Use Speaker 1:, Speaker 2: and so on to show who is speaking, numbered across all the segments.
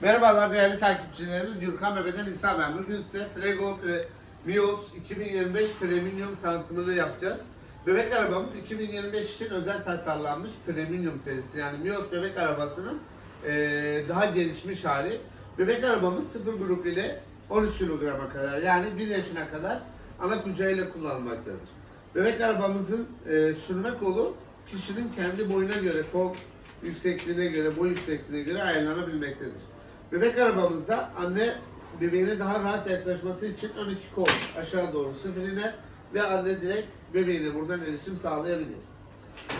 Speaker 1: Merhabalar değerli takipçilerimiz. Gürkan Bebe'den İsa ben. Bugün size Prego Pre Mios 2025 Premium tanıtımını yapacağız. Bebek arabamız 2025 için özel tasarlanmış Premium serisi. Yani Mios bebek arabasının eee, daha gelişmiş hali. Bebek arabamız 0 grup ile 13 kilograma kadar yani 1 yaşına kadar ana kucağıyla kullanılmaktadır. Bebek arabamızın eee, sürme kolu kişinin kendi boyuna göre, kol yüksekliğine göre, boy yüksekliğine göre ayarlanabilmektedir. Bebek arabamızda anne bebeğine daha rahat yaklaşması için 12 kol aşağı doğru sıfırına ve anne direkt bebeğine buradan erişim sağlayabilir.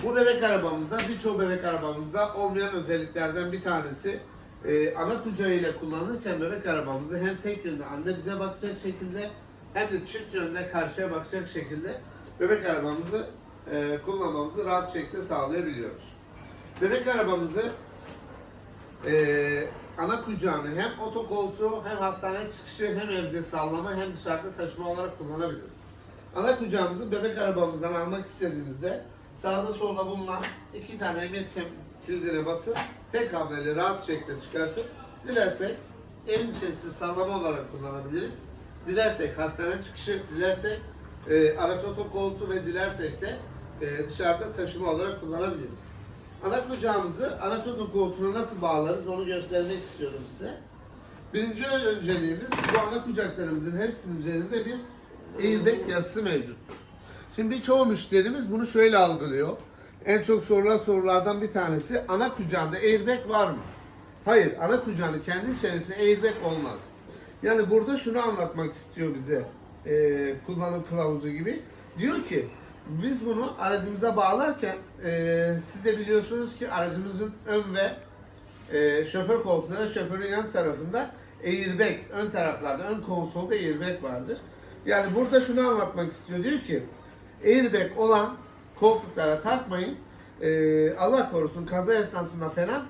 Speaker 1: Bu bebek arabamızda birçok bebek arabamızda olmayan özelliklerden bir tanesi e, ana kucağıyla kullanırken bebek arabamızı hem tek yönde anne bize bakacak şekilde hem de çift yönde karşıya bakacak şekilde bebek arabamızı e, kullanmamızı rahat şekilde sağlayabiliyoruz. Bebek arabamızı ee, ana kucağını hem otokoltuğu hem hastane çıkışı hem evde sallama hem dışarıda taşıma olarak kullanabiliriz. Ana kucağımızı bebek arabamızdan almak istediğimizde sağda solda bulunan iki tane emniyet kilidine basıp tek hamleyle rahat şekilde çıkartıp dilersek evin içerisinde sallama olarak kullanabiliriz. Dilersek hastane çıkışı, dilersek e, araç otokoltuğu ve dilersek de e, dışarıda taşıma olarak kullanabiliriz. Ana kucağımızı araç otokoltuğuna nasıl bağlarız onu göstermek istiyorum size. Birinci önceliğimiz bu ana kucaklarımızın hepsinin üzerinde bir airbag yazısı mevcuttur. Şimdi birçoğu müşterimiz bunu şöyle algılıyor. En çok sorulan sorulardan bir tanesi ana kucağında airbag var mı? Hayır, ana kucağının kendi içerisinde airbag olmaz. Yani burada şunu anlatmak istiyor bize e, kullanım kılavuzu gibi. Diyor ki biz bunu aracımıza bağlarken e, siz de biliyorsunuz ki aracımızın ön ve e, şoför koltuğunda şoförün yan tarafında airbag, ön taraflarda, ön konsolda airbag vardır. Yani burada şunu anlatmak istiyor. Diyor ki airbag olan koltuklara takmayın. E, Allah korusun kaza esnasında falan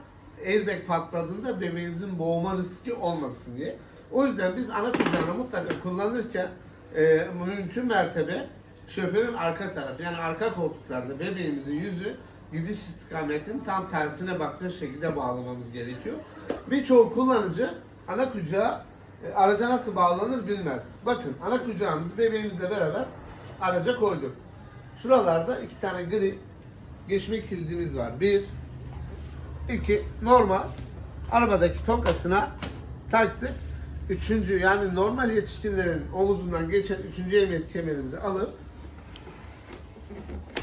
Speaker 1: airbag patladığında bebeğinizin boğma riski olmasın diye. O yüzden biz ana kucağını mutlaka kullanırken e, mümkün mertebe şoförün arka tarafı yani arka koltuklarda bebeğimizin yüzü gidiş istikametinin tam tersine bakacak şekilde bağlamamız gerekiyor. Birçoğu kullanıcı ana kucağa e, araca nasıl bağlanır bilmez. Bakın ana kucağımızı bebeğimizle beraber araca koyduk. Şuralarda iki tane gri geçme kilidimiz var. Bir, iki, normal arabadaki tokasına taktık. Üçüncü yani normal yetişkinlerin omuzundan geçen üçüncü emniyet kemerimizi alıp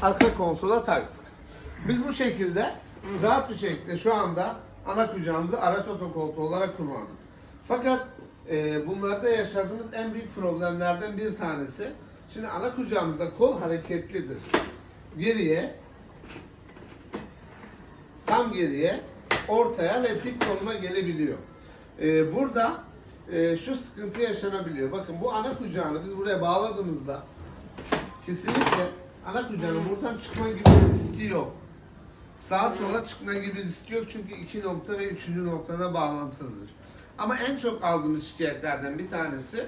Speaker 1: arka konsola taktık. Biz bu şekilde rahat bir şekilde şu anda ana kucağımızı araç otokoltuğu olarak kullandık. Fakat e, bunlarda yaşadığımız en büyük problemlerden bir tanesi şimdi ana kucağımızda kol hareketlidir. Geriye tam geriye ortaya ve dik konuma gelebiliyor. E, burada e, şu sıkıntı yaşanabiliyor. Bakın bu ana kucağını biz buraya bağladığımızda kesinlikle ana kucağının buradan çıkma gibi bir riski yok. Sağa sola çıkma gibi riski yok çünkü iki nokta ve üçüncü noktada bağlantılıdır. Ama en çok aldığımız şikayetlerden bir tanesi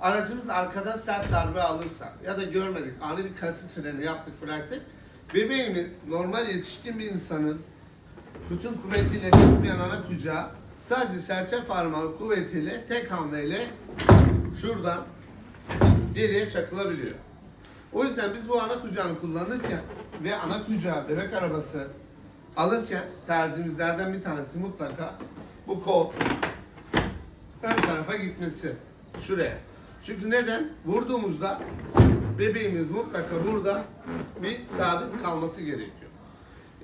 Speaker 1: aracımız arkadan sert darbe alırsa ya da görmedik ani bir kasis freni yaptık bıraktık. Bebeğimiz normal yetişkin bir insanın bütün kuvvetiyle tutmayan ana kucağı sadece serçe parmağı kuvvetiyle tek hamleyle şuradan geriye çakılabiliyor. O yüzden biz bu ana kucağını kullanırken ve ana kucağı bebek arabası alırken tercihimizlerden bir tanesi mutlaka bu kol ön tarafa gitmesi. Şuraya. Çünkü neden? Vurduğumuzda bebeğimiz mutlaka burada bir sabit kalması gerekiyor.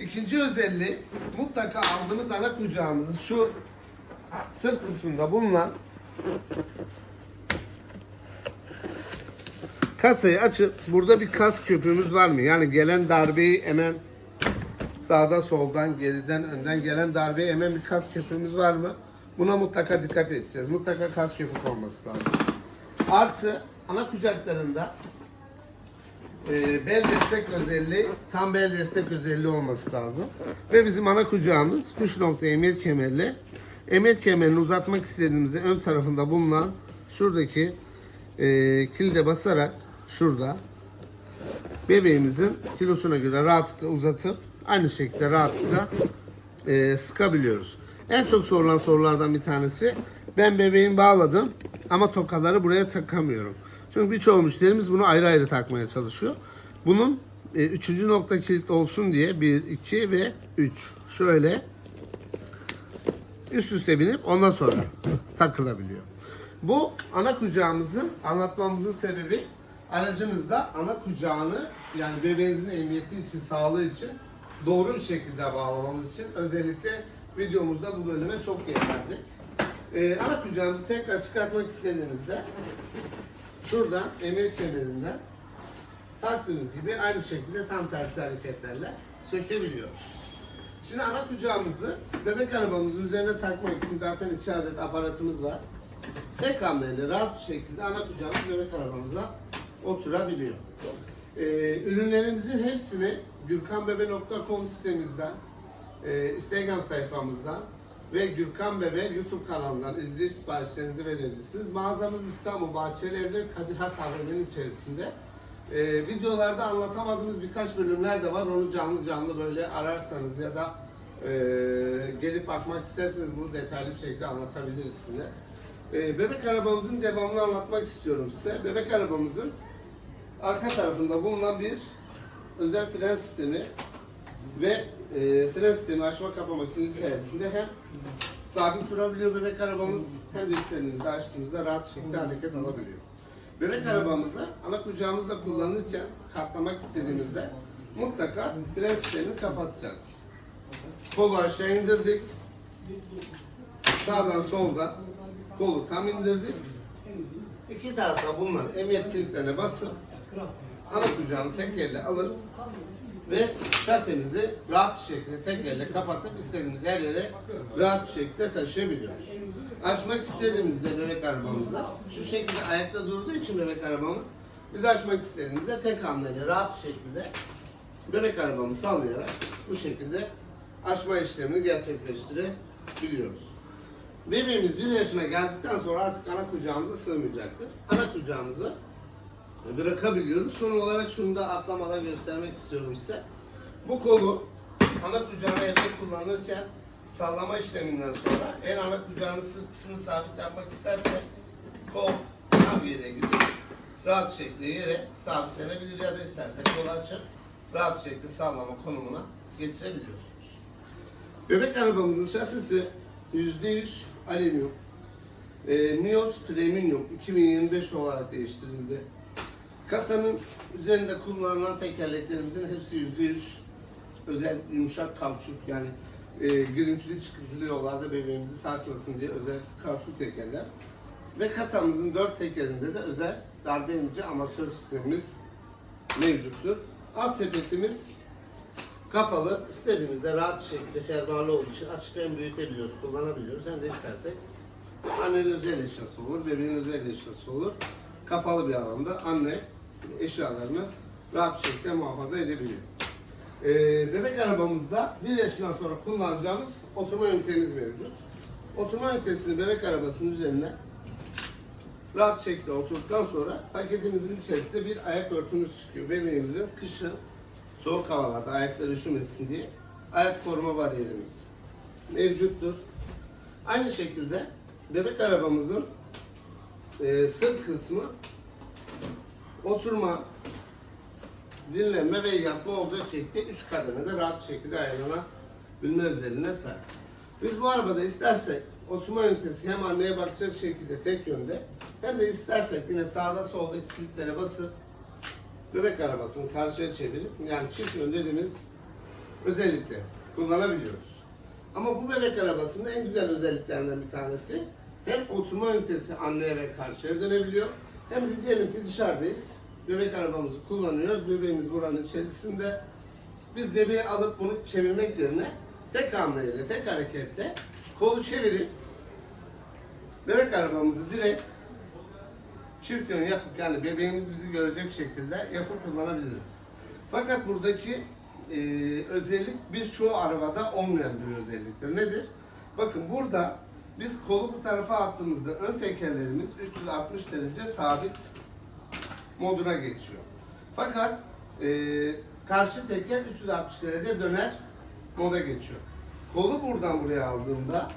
Speaker 1: İkinci özelliği mutlaka aldığımız ana kucağımızın şu sırt kısmında bulunan kasayı açıp burada bir kas köpüğümüz var mı? Yani gelen darbeyi hemen sağda soldan geriden önden gelen darbeyi hemen bir kas köpüğümüz var mı? Buna mutlaka dikkat edeceğiz. Mutlaka kas köpük olması lazım. Artı ana kucaklarında e, bel destek özelliği, tam bel destek özelliği olması lazım. Ve bizim ana kucağımız kuş nokta emniyet kemerli. Emniyet kemerini uzatmak istediğimizde ön tarafında bulunan şuradaki e, kilide basarak şurada bebeğimizin kilosuna göre rahatlıkla uzatıp aynı şekilde rahatlıkla e, sıkabiliyoruz. En çok sorulan sorulardan bir tanesi. Ben bebeğimi bağladım ama tokaları buraya takamıyorum. Çünkü birçok müşterimiz bunu ayrı ayrı takmaya çalışıyor. Bunun e, üçüncü nokta kilit olsun diye 1, 2 ve 3. Şöyle üst üste binip ondan sonra takılabiliyor. Bu ana kucağımızın anlatmamızın sebebi aracınızda ana kucağını yani bebeğinizin emniyeti için, sağlığı için doğru bir şekilde bağlamamız için özellikle videomuzda bu bölüme çok yer verdik. Ee, ana kucağımızı tekrar çıkartmak istediğinizde şuradan emniyet kemerinden taktığınız gibi aynı şekilde tam tersi hareketlerle sökebiliyoruz. Şimdi ana kucağımızı bebek arabamızın üzerine takmak için zaten iki adet aparatımız var. Tek hamleyle rahat bir şekilde ana kucağımız bebek arabamıza oturabiliyor. Ee, ürünlerimizin hepsini gürkanbebe.com sitemizden, e, Instagram sayfamızdan ve Gürkan Bebe YouTube kanalından izleyip siparişlerinizi verebilirsiniz. Mağazamız İstanbul Bahçeliev'de Kadir Has AVM'nin içerisinde. Ee, videolarda anlatamadığımız birkaç bölümler de var. Onu canlı canlı böyle ararsanız ya da e, gelip bakmak isterseniz bunu detaylı bir şekilde anlatabiliriz size. Ee, bebek arabamızın devamını anlatmak istiyorum size. Bebek arabamızın arka tarafında bulunan bir özel fren sistemi ve e, fren sistemi açma kapama kilidi sayesinde hem sabit durabiliyor bebek arabamız hem de istediğimizde açtığımızda rahat bir şekilde hareket alabiliyor. Bebek arabamızı ana kucağımızda kullanırken katlamak istediğimizde mutlaka fren sistemini kapatacağız. Kolu aşağı indirdik. Sağdan soldan kolu tam indirdik. İki tarafta bulunan emniyet kilitlerine basıp ana kucağını tek elle alıp ve şasemizi rahat bir şekilde tek elle kapatıp istediğimiz her yere rahat bir şekilde taşıyabiliyoruz. Açmak istediğimizde bebek arabamızı şu şekilde ayakta durduğu için bebek arabamız biz açmak istediğimizde tek hamleyle rahat bir şekilde bebek arabamızı sallayarak bu şekilde açma işlemini gerçekleştirebiliyoruz. Bebeğimiz bir yaşına geldikten sonra artık ana kucağımıza sığmayacaktır. Ana kucağımızı bırakabiliyoruz. Son olarak şunu da atlamadan göstermek istiyorum size. Bu kolu ana kucağına evde kullanırken sallama işleminden sonra eğer ana kucağının sırt kısmını sabit yapmak isterse kol yere gidip rahat şekilde yere sabitlenebilir ya da istersek kolu açıp rahat şekilde sallama konumuna getirebiliyorsunuz. Bebek arabamızın şasisi %100 alüminyum. E, Mios Premium 2025 olarak değiştirildi. Kasanın üzerinde kullanılan tekerleklerimizin hepsi %100 özel yumuşak kauçuk yani e, girintili çıkıntılı yollarda bebeğimizi sarsmasın diye özel kauçuk tekerler. Ve kasamızın dört tekerinde de özel darbe emici amatör sistemimiz mevcuttur. Alt sepetimiz kapalı. İstediğimizde rahat bir şekilde fermuarlı olduğu için açıp hem büyütebiliyoruz, kullanabiliyoruz. Hem de istersek annenin özel eşyası olur, bebeğin özel eşyası olur. Kapalı bir alanda anne eşyalarını rahat bir şekilde muhafaza edebiliyor. Ee, bebek arabamızda bir yaşından sonra kullanacağımız oturma ünitemiz mevcut. Oturma ünitesini bebek arabasının üzerine rahat şekilde oturduktan sonra paketimizin içerisinde bir ayak örtümüz çıkıyor. Bebeğimizin kışın soğuk havalarda ayakları üşümesin diye ayak koruma bariyerimiz mevcuttur. Aynı şekilde bebek arabamızın e, sırt kısmı oturma, dinlenme ve yatma olacak şekilde üç kademede rahat bir şekilde ayarlanabilme özelliğine sahip. Biz bu arabada istersek oturma ünitesi hem anneye bakacak şekilde tek yönde hem de istersek yine sağda solda kilitlere basıp bebek arabasını karşıya çevirip yani çift yön dediğimiz özellikle kullanabiliyoruz. Ama bu bebek arabasının en güzel özelliklerinden bir tanesi hem oturma ünitesi anneye ve karşıya dönebiliyor hem de diyelim ki dışarıdayız. Bebek arabamızı kullanıyoruz. Bebeğimiz buranın içerisinde. Biz bebeği alıp bunu çevirmek yerine tek hamleyle, tek hareketle kolu çevirip bebek arabamızı direkt çift yön yapıp yani bebeğimiz bizi görecek şekilde yapıp kullanabiliriz. Fakat buradaki e, özellik birçoğu arabada olmayan bir özelliktir. Nedir? Bakın burada biz kolu bu tarafa attığımızda ön tekerlerimiz 360 derece sabit moduna geçiyor. Fakat e, karşı teker 360 derece döner moda geçiyor. Kolu buradan buraya aldığımda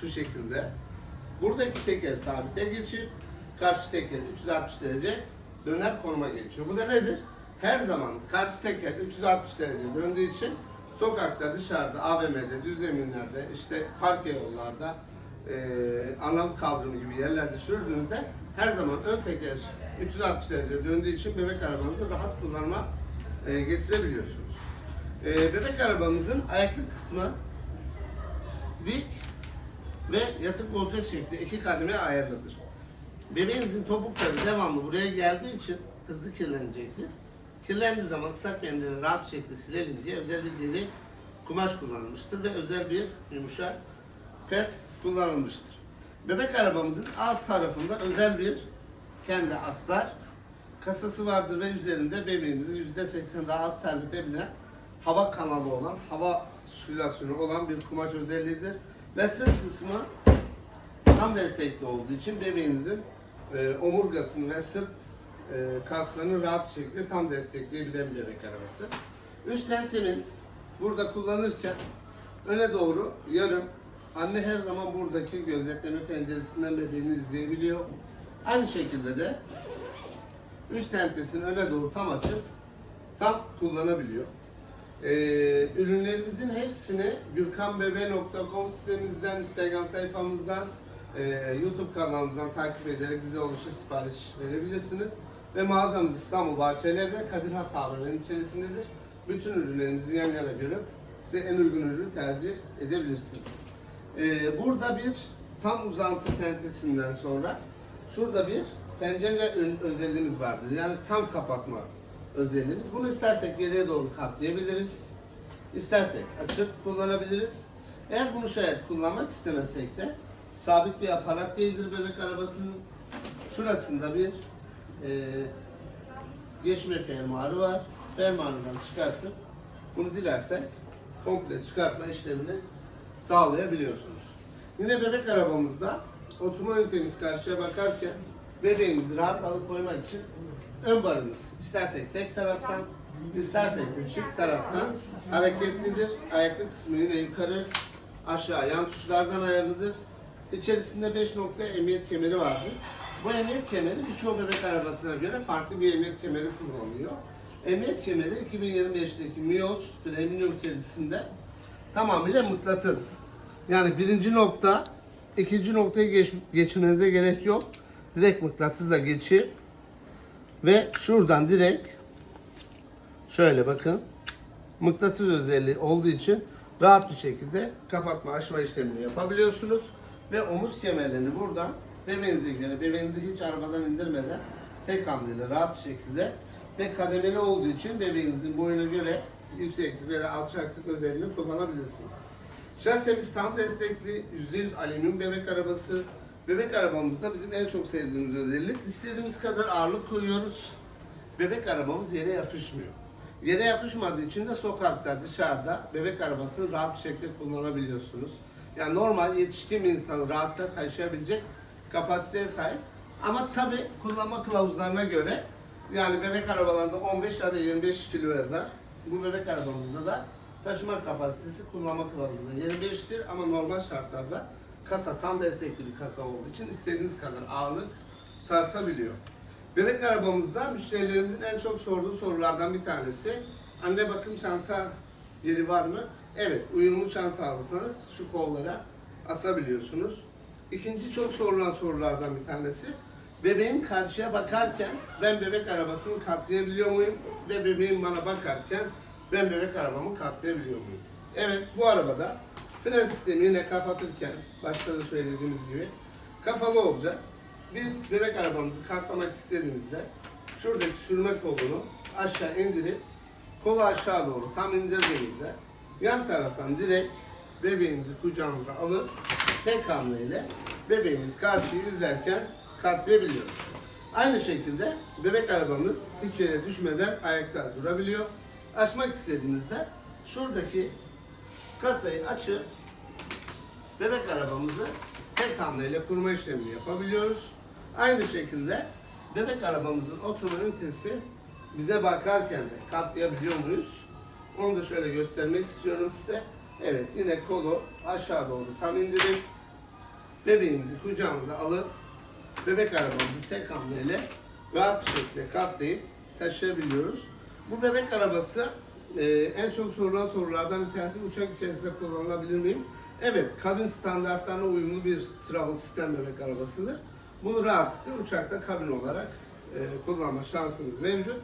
Speaker 1: şu şekilde buradaki teker sabite geçip karşı teker 360 derece döner konuma geçiyor. Bu da nedir? Her zaman karşı teker 360 derece döndüğü için sokakta, dışarıda, AVM'de, düz zeminlerde, işte parke yollarda, eee anlam kaldırımı gibi yerlerde sürdüğünüzde her zaman ön teker 360 derece döndüğü için bebek arabanızı rahat kullanma eee, getirebiliyorsunuz. Eee, bebek arabamızın ayaklık kısmı dik ve yatık koltuk şekli iki kademe ayarlıdır. Bebeğinizin topukları devamlı buraya geldiği için hızlı kirlenecektir. Kirlendiği zaman ıslak mendili rahat bir şekilde silelim diye özel bir deri kumaş kullanılmıştır ve özel bir yumuşak pet kullanılmıştır. Bebek arabamızın alt tarafında özel bir kendi astar kasası vardır ve üzerinde bebeğimizi %80 daha az terletebilen hava kanalı olan, hava sirkülasyonu olan bir kumaş özelliğidir. Ve sırt kısmı tam destekli olduğu için bebeğinizin e, omurgasını ve sırt kaslarını rahat bir şekilde tam destekleyebilen bir bebek arabası. Üst tentemiz burada kullanırken öne doğru yarım. Anne her zaman buradaki gözetleme penceresinden bebeğini izleyebiliyor. Aynı şekilde de üst tentesini öne doğru tam açıp tam kullanabiliyor. Ee, ürünlerimizin hepsini gürkanbebe.com sitemizden, Instagram sayfamızdan, e, YouTube kanalımızdan takip ederek bize ulaşıp sipariş verebilirsiniz. Ve mağazamız İstanbul Bahçeliev'de Kadir Has AVM'nin içerisindedir. Bütün ürünlerimizi yan yana görüp size en uygun ürünü tercih edebilirsiniz. Ee, burada bir tam uzantı tentesinden sonra şurada bir pencere özelliğimiz vardır. Yani tam kapatma özelliğimiz. Bunu istersek geriye doğru katlayabiliriz. İstersek açıp kullanabiliriz. Eğer bunu şayet kullanmak istemesek de sabit bir aparat değildir bebek arabasının. Şurasında bir e, geçme fermuarı var. Fermuarından çıkartıp bunu dilersek komple çıkartma işlemini sağlayabiliyorsunuz. Yine bebek arabamızda oturma ünitemiz karşıya bakarken bebeğimizi rahat alıp koymak için ön barımız istersek tek taraftan istersek de çift taraftan hareketlidir. Ayaklı kısmı yine yukarı aşağı yan tuşlardan ayarlıdır. İçerisinde 5 nokta emniyet kemeri vardır. Bu emniyet kemeri birçok bebek arabasına göre farklı bir emniyet kemeri kullanılıyor. Emniyet kemeri 2025'teki Mios Premium serisinde tamamıyla mıknatıs. Yani birinci nokta, ikinci noktayı geç, geçirmenize gerek yok. Direkt mıknatısla geçip ve şuradan direkt şöyle bakın mıknatıs özelliği olduğu için rahat bir şekilde kapatma açma işlemini yapabiliyorsunuz. Ve omuz kemerlerini buradan bebeğinize göre bebeğinizi hiç arabadan indirmeden tek hamleyle rahat bir şekilde ve kademeli olduğu için bebeğinizin boyuna göre yükseklik veya alçaklık özelliğini kullanabilirsiniz. Şasemiz tam destekli, %100 alüminyum bebek arabası. Bebek arabamızda bizim en çok sevdiğimiz özellik istediğimiz kadar ağırlık koyuyoruz. Bebek arabamız yere yapışmıyor. Yere yapışmadığı için de sokakta, dışarıda bebek arabasını rahat bir şekilde kullanabiliyorsunuz. Yani normal yetişkin bir insanı rahatla taşıyabilecek kapasiteye sahip. Ama tabi kullanma kılavuzlarına göre yani bebek arabalarında 15 ya da 25 kilo yazar. Bu bebek arabamızda da taşıma kapasitesi kullanma kılavuzunda 25'tir ama normal şartlarda kasa tam destekli bir kasa olduğu için istediğiniz kadar ağırlık tartabiliyor. Bebek arabamızda müşterilerimizin en çok sorduğu sorulardan bir tanesi anne bakım çanta yeri var mı? Evet, uyumlu çanta alırsanız şu kollara asabiliyorsunuz. İkinci çok sorulan sorulardan bir tanesi bebeğim karşıya bakarken ben bebek arabasını katlayabiliyor muyum? Ve bebeğim bana bakarken ben bebek arabamı katlayabiliyor muyum? Evet, bu arabada fren sistemi yine kapatırken başta da söylediğimiz gibi kapalı olacak. Biz bebek arabamızı katlamak istediğimizde şuradaki sürme kolunu aşağı indirip kolu aşağı doğru tam indirdiğimizde yan taraftan direkt bebeğimizi kucağımıza alıp tek hamleyle bebeğimiz karşıyı izlerken katlayabiliyoruz. Aynı şekilde bebek arabamız hiç yere düşmeden ayakta durabiliyor. Açmak istediğimizde şuradaki kasayı açıp bebek arabamızı tek hamleyle kurma işlemini yapabiliyoruz. Aynı şekilde bebek arabamızın oturma ünitesi bize bakarken de katlayabiliyor muyuz? Onu da şöyle göstermek istiyorum size. Evet yine kolu aşağı doğru tam indirip bebeğimizi kucağımıza alıp bebek arabamızı tek hamleyle rahat bir şekilde katlayıp taşıyabiliyoruz. Bu bebek arabası e, en çok sorulan sorulardan bir tanesi uçak içerisinde kullanılabilir miyim? Evet, kabin standartlarına uyumlu bir travel sistem bebek arabasıdır. Bunu rahatlıkla uçakta kabin olarak e, kullanma şansınız mevcut.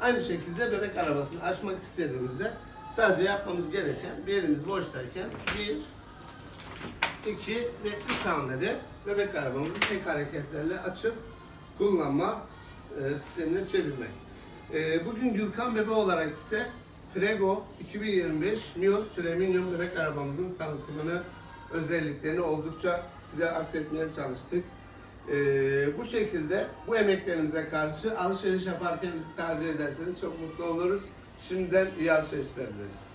Speaker 1: Aynı şekilde bebek arabasını açmak istediğimizde sadece yapmamız gereken bir elimiz boştayken bir, 2 ve 3 hamlede bebek arabamızı tek hareketlerle açıp kullanma e, sistemine çevirmek. E, bugün Gürkan Bebe olarak ise Prego 2025 Mios Premium bebek arabamızın tanıtımını, özelliklerini oldukça size aksetmeye çalıştık. E, bu şekilde bu emeklerimize karşı alışveriş yaparken bizi tercih ederseniz çok mutlu oluruz. Şimdiden iyi alışverişler dileriz.